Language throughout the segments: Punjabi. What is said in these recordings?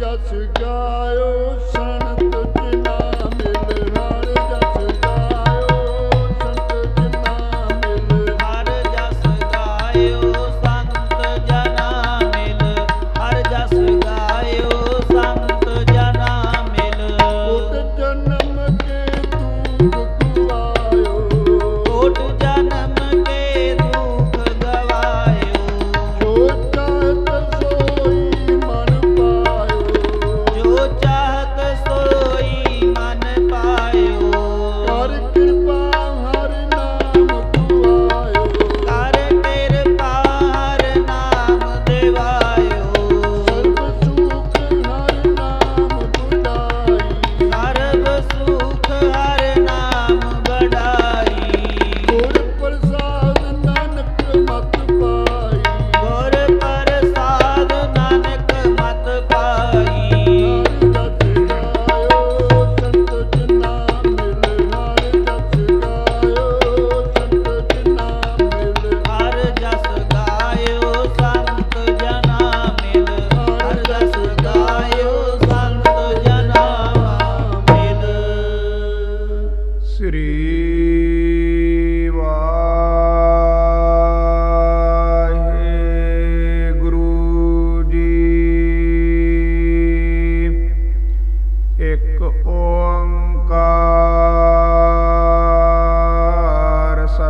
ਜਸ ਗਾਇਓ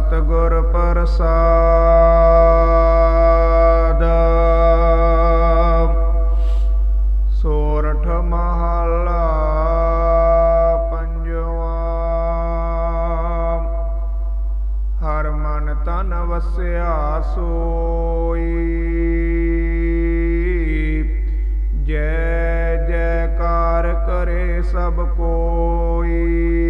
ਸਤਿਗੁਰ ਪ੍ਰਸਾਦ। ਸੋਰਠ ਮਹਲਾ ਪੰਜਵਾ। ਹਰ ਮਨ ਤਨ ਵਸਿਆ ਸੋਈ। ਜੈ ਜੈਕਾਰ ਕਰੇ ਸਭ ਕੋਈ।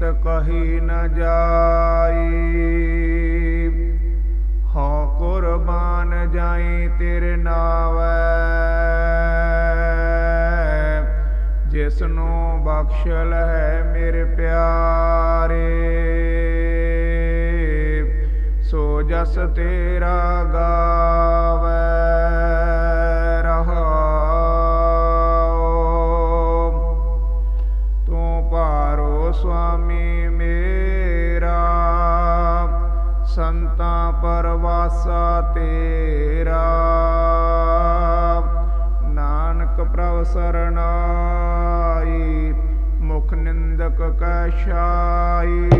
ਕੀਮਤ ਕਹੀ ਨ ਜਾਈ। ਹਾਂ, ਕੁਰਬਾਨ ਜਾਈ ਤੇਰੇ ਨਾਵੈ। ਜਿਸ ਨੂੰ ਬਖਸ਼ ਹੈ ਮੇਰੇ ਪਿਆਰੇ। ਸੋ ਜਸ ਤੇਰਾ ਗਾਵੈ। ਸੰਤਾਂ ਪਰਵਾਸਾ ਤੇਰਾ। ਨਾਨਕ ਪ੍ਰਭ ਸਰਣਾਈ ਮੁਖ ਨਿੰਦਕ ਕੈ ਛਾਈ।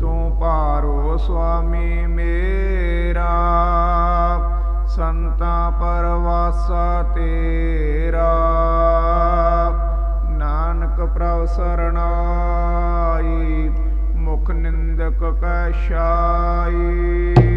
ਤੂੰ ਭਾਰੋ ਸੁਆਮੀ ਮੇਰਾ, ਸੰਤਾਂ ਪਰਵਾਸਾ ਤੇਰਾ। ਨਾਨਕ ਪ੍ਰਭ ਸਰਣਾਈ ਮੁਖ ਨਿੰਦਕ ਕੈ ਛਾਈ।